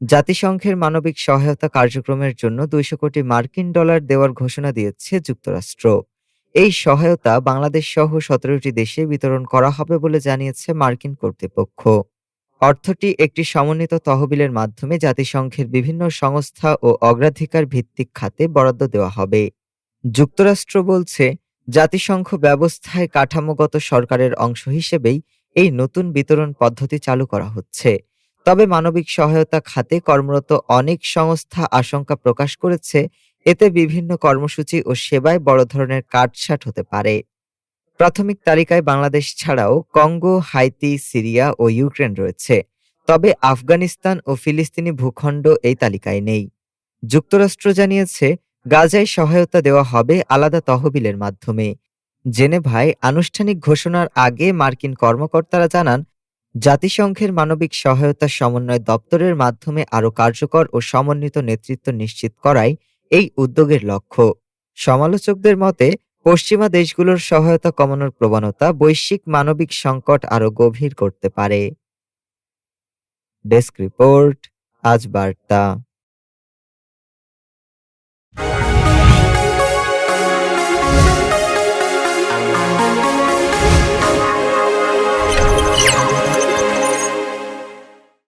জাতিসংঘের মানবিক সহায়তা কার্যক্রমের জন্য দুইশো কোটি মার্কিন ডলার দেওয়ার ঘোষণা দিয়েছে যুক্তরাষ্ট্র। এই সহায়তা বাংলাদেশ সহ সতেরোটি দেশে বিতরণ করা হবে বলে জানিয়েছে মার্কিন কর্তৃপক্ষ। অর্থটি একটি সমন্বিত তহবিলের মাধ্যমে জাতিসংঘের বিভিন্ন সংস্থা ও অগ্রাধিকার ভিত্তিক খাতে বরাদ্দ দেওয়া হবে। যুক্তরাষ্ট্র বলছে, জাতিসংঘ ব্যবস্থায় কাঠামোগত সরকারের অংশ হিসেবেই এই নতুন বিতরণ পদ্ধতি চালু করা হচ্ছে। তবে মানবিক সহায়তা খাতে কর্মরত অনেক সংস্থা আশঙ্কা প্রকাশ করেছে, এতে বিভিন্ন কর্মসূচি ও সেবায় বড় ধরনের কাটছাট হতে পারে। প্রাথমিক তালিকায় বাংলাদেশ ছাড়াও কঙ্গো, হাইতি, সিরিয়া ও ইউক্রেন রয়েছে, তবে আফগানিস্তান ও ফিলিস্তিনি ভূখণ্ড এই তালিকায় নেই। যুক্তরাষ্ট্র জানিয়েছে, গাজায় সহায়তা দেওয়া হবে আলাদা তহবিলের মাধ্যমে। জেনেভায় আনুষ্ঠানিক ঘোষণার আগে মার্কিন কর্মকর্তারা জানান জাতিসংঘের মানবিক সহায়তা সমন্বয় দপ্তরের মাধ্যমে আরও কার্যকর ও সমন্বিত নেতৃত্ব নিশ্চিত করাই এই উদ্যোগের লক্ষ্য। সমালোচকদের মতে, পশ্চিমা দেশগুলোর সহায়তা কমানোর প্রবণতা বৈশ্বিক মানবিক সংকট আরও গভীর করতে পারে। ডেস্ক রিপোর্ট, আজ বার্তা।